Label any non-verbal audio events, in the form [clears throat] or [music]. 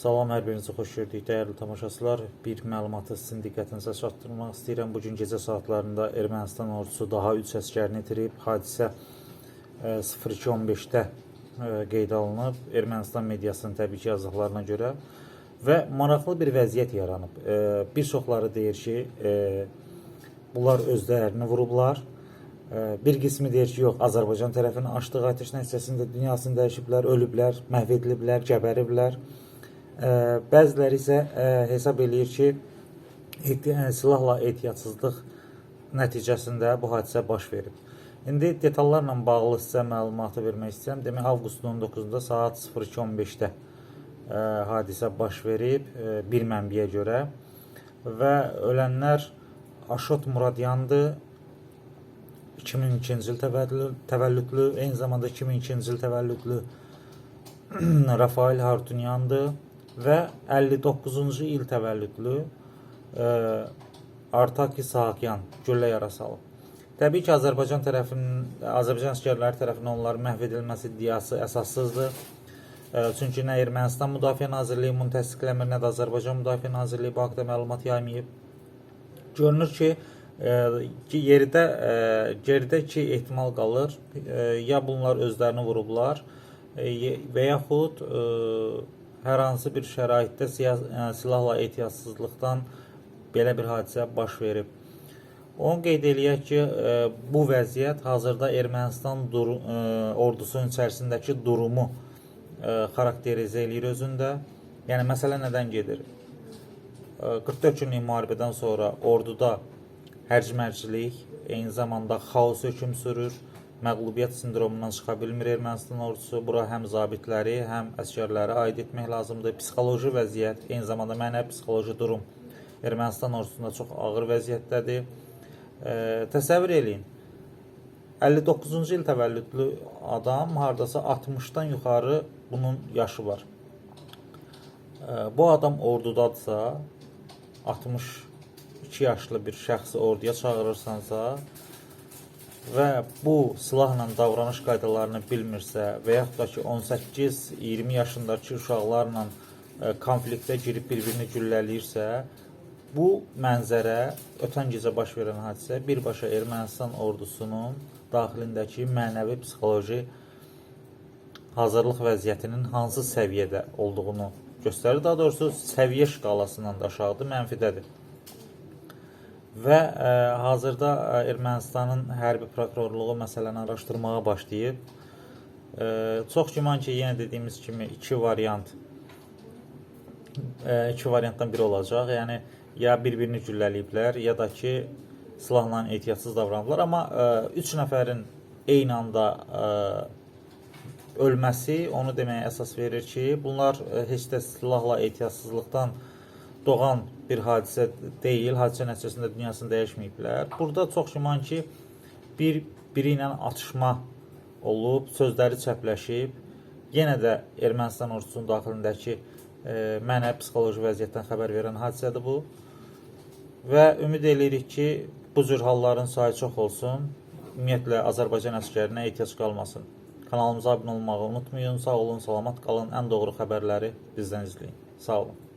Salam, hər birinizi xoş gördük, dəyərli tamaşaçılar. Bir məlumatı sizin diqqətinizə çatdırmaq istəyirəm. Bu gün gecə saatlarında Ermənistan ordusu daha 3 əsgərini itirib. Hadisə e, 02:15-də e, qeydə alınıb. Ermənistan mediasının təbii ki, yazdıqlarına görə və maraqlı bir vəziyyət yaranıb. E, Bir çoxları deyir ki, e, bunlar özlərini vurublar. E, Bir qismi deyir ki, yox, Azərbaycan tərəfinin açdığı atəş nəticəsində dünyasını dəyişiblər, ölüblər, məhv ediliblər, gəbəriblər. Ə, Bəziləri isə ə, hesab eləyir ki, ə, silahla ehtiyatsızlıq nəticəsində bu hadisə baş verib. İndi detallarla bağlı sizə məlumatı vermək istəyirəm. Demək avqustun 19-da saat 02:15-də ə, hadisə baş verib bir mənbəyə görə və ölənlər Aşot Muradyandı 2002-ci il təvəllüdlü, eyni zamanda 2002-ci il təvəllüdlü [clears throat] Rafael Hartunyandı və 59-cu il təvəllüdlü e, Artaki Sahakyan güllə yarası alıb. Təbii ki, Azərbaycan tərəfinin, Azərbaycan əsgərləri tərəfindən onların məhv edilməsi iddiası əsassızdır. E, çünki nə Ermənistan Müdafiə Nazirliyi bunu təsdiqləmir, nə də Azərbaycan Müdafiə Nazirliyi bu haqda məlumat yaymayıb. Görünür ki, e, ki yerdə geridə iki ehtimal qalır. Ya bunlar özlərini vurublar, və yaxud hər hansı bir şəraitdə e, silahla ehtiyatsızlıqdan belə bir hadisə baş verib. Onu qeyd eləyək ki, e, bu vəziyyət hazırda Ermənistan dur e, ordusunun içərisindəki durumu xarakterizə eləyir özündə. Yəni məsələ nədən gedir? E, 44 günlük müharibədən sonra orduda hərc-mərcilik, eyni zamanda xaos hökm sürür. Məğlubiyyət sindromundan çıxa bilmir Ermənistan ordusu. Bura həm zabitləri, həm əsgərləri aid etmək lazımdır. Psixoloji vəziyyət, eyni zamanda mənəvi psixoloji durum Ermənistan ordusunda çox ağır vəziyyətdədir. E, təsəvvür eləyin. 59-cu il təvəllüdlü adam hardasa 60-dan yuxarı bunun yaşı var. E, bu adam ordudadsa 62 yaşlı bir şəxsi orduya çağırırsansa və bu silahla davranış qaydalarını bilmirsə və yaxud da ki 18-20 yaşındakı uşaqlarla e, konfliktə girib bir-birini güllələyirsə, bu mənzərə ötən gecə baş verən hadisə birbaşa Ermənistan ordusunun daxilindəki mənəvi psixoloji hazırlıq vəziyyətinin hansı səviyyədə olduğunu göstərir. Daha doğrusu səviyyə şkalasından da aşağıdır, mənfidədir. Və ə, hazırda ə, Ermənistanın hərbi prokurorluğu məsələni araşdırmağa başlayıb. Ə, çox güman ki, yenə dediyimiz kimi iki variant ə, iki variantdan biri olacaq. Yəni ya bir-birini güllələyiblər, ya da ki silahla ehtiyatsız davranıblar. Amma ə, üç nəfərin eyni anda ə, ölməsi onu deməyə əsas verir ki, bunlar ə, heç də silahla ehtiyatsızlıqdan doğan bir hadisə deyil. Hadisə nəticəsində dünyasını dəyişməyiblər. Burada çox güman ki, bir biri ilə atışma olub, sözləri çəpləşib. Yenə də Ermənistan ordusunun daxilindəki e, mənəvi psixoloji vəziyyətdən xəbər verən hadisədir bu. Və ümid eləyirik ki, bu cür halların sayı çox olsun. Ümumiyyətlə Azərbaycan əsgərinə ehtiyac qalmasın. Kanalımıza abunə olmağı unutmayın. Sağ olun, salamat qalın. Ən doğru xəbərləri bizdən izləyin. Sağ olun.